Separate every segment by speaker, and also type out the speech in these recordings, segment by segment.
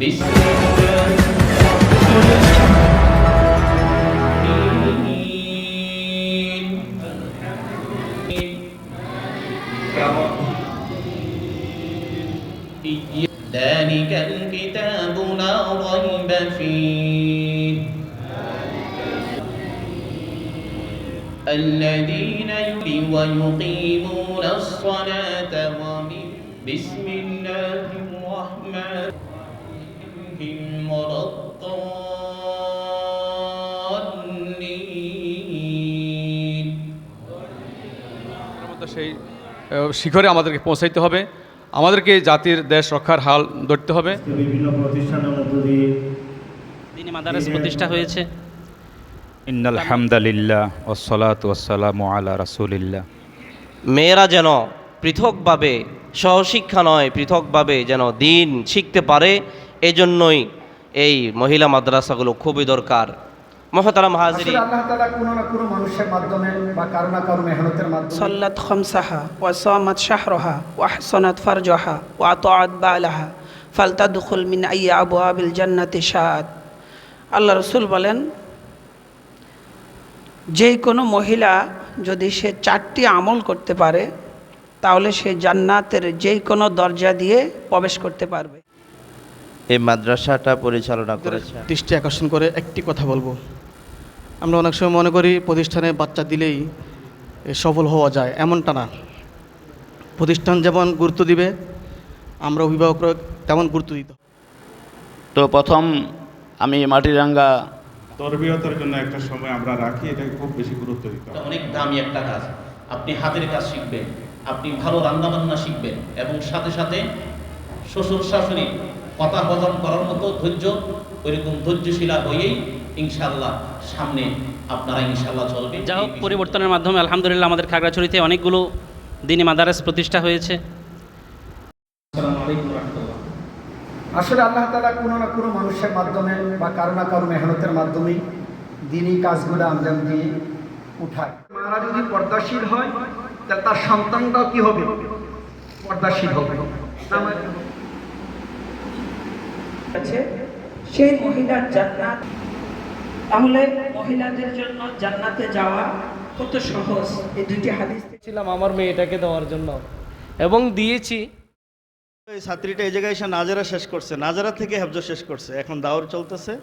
Speaker 1: بسم الله ذلك الكتاب لا ريب فيه. الذين يؤمنون ويقيمون الصلاة ومن بسم الله الرحمن الرحيم ولا الضالين
Speaker 2: মতো সেই আহ, শিখরে আমাদেরকে পৌঁছাইতে হবে আমাদেরকে জাতির দেশ রক্ষার হাল ধরতে হবে
Speaker 3: বিভিন্ন প্রতিষ্ঠানের মধ্য দিয়ে
Speaker 4: দিনী মাদারাস প্রতিষ্ঠা হয়েছে
Speaker 5: ইন্নাল হামদালিল্লাহ ওসলাত ওসালাম আলা রাসুলিল্লাহ
Speaker 6: মেয়েরা যেন পৃথকভাবে সহশিক্ষা নয় পৃথকভাবে যেন দিন শিখতে পারে এজন্যই এই মহিলা মাদ্রাসাগুলো খুবই দরকার। মহতারাম হাজিরি।
Speaker 7: আল্লাহ তাআলা কোন না কোন মানুষের মাধ্যমে বা কারও না সাল্লাত খামসাহা ওয়া
Speaker 8: সামাত শাহরাহা ওয়া আহসানাত ফারজাহা ওয়া আতাআত বালাহা ফালতাদখুল মিন আইয়ি আবওয়াবিল জান্নাতি শাআত আল্লাহ রাসূল বলেন যে কোনো মহিলা যদি সে চারটি আমল করতে পারে তাহলে সে জান্নাতের যে কোনো দরজা দিয়ে প্রবেশ করতে পারবে।
Speaker 6: এই মাদ্রাসাটা পরিচালনা করেছে
Speaker 9: দৃষ্টি আকর্ষণ করে একটি কথা বলব। আমরা অনেক সময় মনে করি প্রতিষ্ঠানে বাচ্চা দিলেই সফল হওয়া যায় এমনটা না। প্রতিষ্ঠান যেমন গুরুত্ব দিবে আমরা অভিভাবকরা তেমন গুরুত্ব দিতে।
Speaker 10: তো প্রথম আমি মাটিরাঙ্গা
Speaker 3: তরবিয়তের জন্য একটা সময় আমরা রাখি এটাকে খুব বেশি গুরুত্ব দিতে
Speaker 1: অনেক দামি একটা কাজ। আপনি হাতের কাজ শিখবেন আপনি ভালো রান্না বান্না শিখবেন এবং সাথে সাথে শ্বশুর শাশুড়ি কথা হজম করার মতো ধৈর্য ওইরকম ধৈর্যশীলা হয়েই ইনশাল্লাহ সামনে আপনারা ইনশাল্লাহ চলবে।
Speaker 4: যা হোক পরিবর্তনের মাধ্যমে আলহামদুলিল্লাহ আমাদের খাগড়াছড়িতে অনেকগুলো দিনে মাদারাস প্রতিষ্ঠা হয়েছে।
Speaker 7: আসলে আল্লাহ তালা কোনো না কোনো মানুষের মাধ্যমে বা কারও না কারও মেহনতের মাধ্যমে দিনই কাজগুলো আঞ্জাম দিয়ে উঠায়। মারা যদি পর্দাশীল হয় তাহলে তার সন্তানটাও কি হবে? পর্দাশীল হবে। আমার
Speaker 8: আছে সেই মহিলার জান্নাত তাহলে মহিলাদের জন্য জান্নাতে যাওয়া কত সহজ এই দুইটি হাদিস থেকে
Speaker 9: ছিলাম আমার মেয়েটাকে দেওয়ার জন্য এবং দিয়েছি
Speaker 11: এই ছাত্রীটা এই জায়গায় এসে নাজারা শেষ করছে নাজারা থেকে হেফজ শেষ করছে এখন দাওর চলতেছে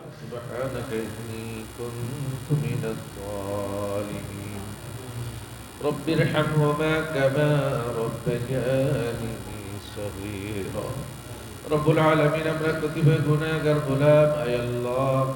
Speaker 12: رب ارحمهما كما ربياني رب العالمين امرك تكفي غنى غير أي الله.